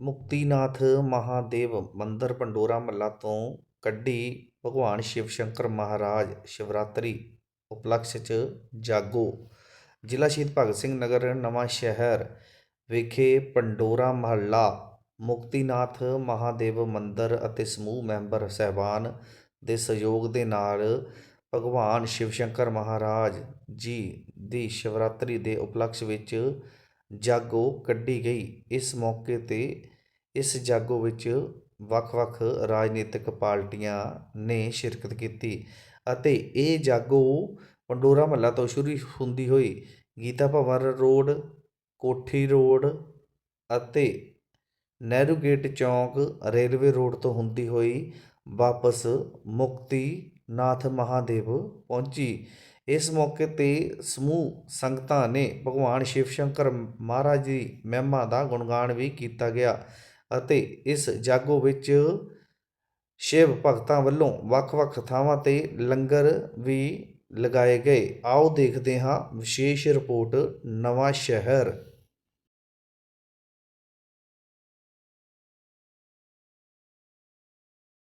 ਮੁਕਤੀਨਾਥ ਮਹਾਦੇਵ ਮੰਦਰ ਪੰਡੋਰਾ ਮੱਲਾ ਤੋਂ ਕੱਢੀ ਭਗਵਾਨ ਸ਼ਿਵ ਸ਼ੰਕਰ ਮਹਾਰਾਜ ਸ਼ਿਵਰਾਤਰੀ ਉਪਲਕਸ਼ 'ਚ ਜਾਗੋ। ਜ਼ਿਲ੍ਹਾ ਸ਼ਹੀਦ ਭਗਤ ਸਿੰਘ ਨਗਰ, ਨਵਾਂ ਸ਼ਹਿਰ ਵਿਖੇ ਪੰਡੋਰਾ ਮਹੱਲਾ, ਮੁਕਤੀਨਾਥ ਮਹਾਦੇਵ ਮੰਦਰ ਅਤੇ ਸਮੂਹ ਮੈਂਬਰ ਸਹਿਬਾਨ ਦੇ ਸਹਿਯੋਗ ਦੇ ਨਾਲ ਭਗਵਾਨ ਸ਼ਿਵ ਸ਼ੰਕਰ ਮਹਾਰਾਜ ਜੀ ਦੀ ਸ਼ਿਵਰਾਤਰੀ ਦੇ ਉਪਲਕਸ਼ ਵਿੱਚ ਜਾਗੋ ਕੱਢੀ ਗਈ। ਇਸ ਮੌਕੇ ਤੇ ਇਸ ਜਾਗੋ ਵਿੱਚ ਵੱਖ-ਵੱਖ ਰਾਜਨੀਤਿਕ ਪਾਰਟੀਆਂ ਨੇ ਸ਼ਿਰਕਤ ਕੀਤੀ ਅਤੇ ਇਹ ਜਾਗੋ ਪੰਡੋਰਾ ਮਹੱਲਾ ਤੋਂ ਸ਼ੁਰੂ ਹੁੰਦੀ ਹੋਈ ਗੀਤਾ ਭਵਨ ਰੋਡ, ਕੋਠੀ ਰੋਡ ਅਤੇ ਨਹਿਰੂ ਗੇਟ ਚੌਂਕ ਰੇਲਵੇ ਰੋਡ ਤੋਂ ਹੁੰਦੀ ਹੋਈ ਵਾਪਸ ਮੁਕਤੀ ਨਾਥ ਮਹਾਦੇਵ ਪਹੁੰਚੀ। ਇਸ ਮੌਕੇ ਤੇ ਸਮੂਹ ਸੰਗਤਾਂ ਨੇ ਭਗਵਾਨ ਸ਼ਿਵ ਸ਼ੰਕਰ ਮਹਾਰਾਜ ਦੀ ਮਹਿਮਾ ਦਾ ਗੁਣਗਾਨ ਵੀ ਕੀਤਾ ਗਿਆ ਅਤੇ ਇਸ ਜਾਗੋ ਵਿੱਚ ਸ਼ਿਵ ਭਗਤਾਂ ਵੱਲੋਂ ਵੱਖ-ਵੱਖ ਥਾਵਾਂ ਤੇ ਲੰਗਰ ਵੀ ਲਗਾਏ ਗਏ। ਆਓ ਦੇਖਦੇ ਹਾਂ ਵਿਸ਼ੇਸ਼ ਰਿਪੋਰਟ ਨਵਾਂ ਸ਼ਹਿਰ।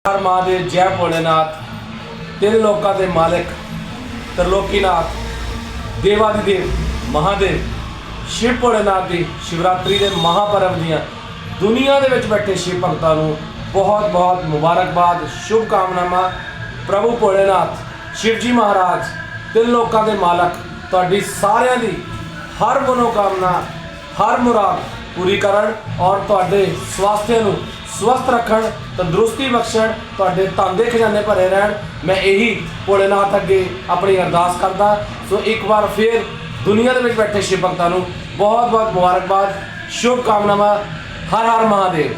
ਮਹਾਦੇਵ, ਜੈ ਭੋਲੇਨਾਥ। ਤਿੰਨ ਲੋਕਾਂ ਦੇ ਮਾਲਕ, ਤਰਲੋਕੀਨਾਥ ਦੇਵ ਮਹਾਦੇਵ, ਸ਼ਿਵ ਭੋਲੇਨਾਥ ਦੀ ਸ਼ਿਵਰਾਤਰੀ ਦੇ ਮਹਾਪਰਵ ਦੀਆਂ ਦੁਨੀਆ ਦੇ ਵਿੱਚ ਬੈਠੇ ਸ਼ਿਵ ਭਗਤਾਂ ਨੂੰ ਬਹੁਤ ਬਹੁਤ ਮੁਬਾਰਕਬਾਦ, ਸ਼ੁਭ ਕਾਮਨਾਵਾਂ। ਪ੍ਰਭੂ ਭੋਲੇਨਾਥ ਸ਼ਿਵ ਜੀ ਮਹਾਰਾਜ ਤਿੰਨ ਲੋਕਾਂ ਦੇ ਮਾਲਕ, ਤੁਹਾਡੀ ਸਾਰਿਆਂ ਦੀ ਹਰ ਮਨੋਕਾਮਨਾ, ਹਰ ਮੁਰਾਦ ਪੂਰੀ ਕਰਨ ਔਰ ਤੁਹਾਡੇ ਸਵਾਸਥ ਨੂੰ ਸਵਸਥ ਰੱਖਣ, ਤੰਦਰੁਸਤੀ ਬਖਸ਼ਣ, ਤੁਹਾਡੇ ਧਨ ਦੇ ਖਜ਼ਾਨੇ ਭਰੇ ਰਹਿਣ। ਮੈਂ ਇਹੀ ਭੋਲੇਨਾਥ ਅੱਗੇ ਆਪਣੀ ਅਰਦਾਸ ਕਰਦਾ। ਸੋ ਇੱਕ ਵਾਰ ਫਿਰ ਦੁਨੀਆ ਦੇ ਵਿੱਚ ਬੈਠੇ ਸ਼ਿਵ ਭਗਤਾਂ ਨੂੰ ਬਹੁਤ ਬਹੁਤ ਮੁਬਾਰਕਬਾਦ ਸ਼ੁਭ ਕਾਮਨਾਵਾਂ ਹਰ ਹਰ ਮਹਾਦੇਵ।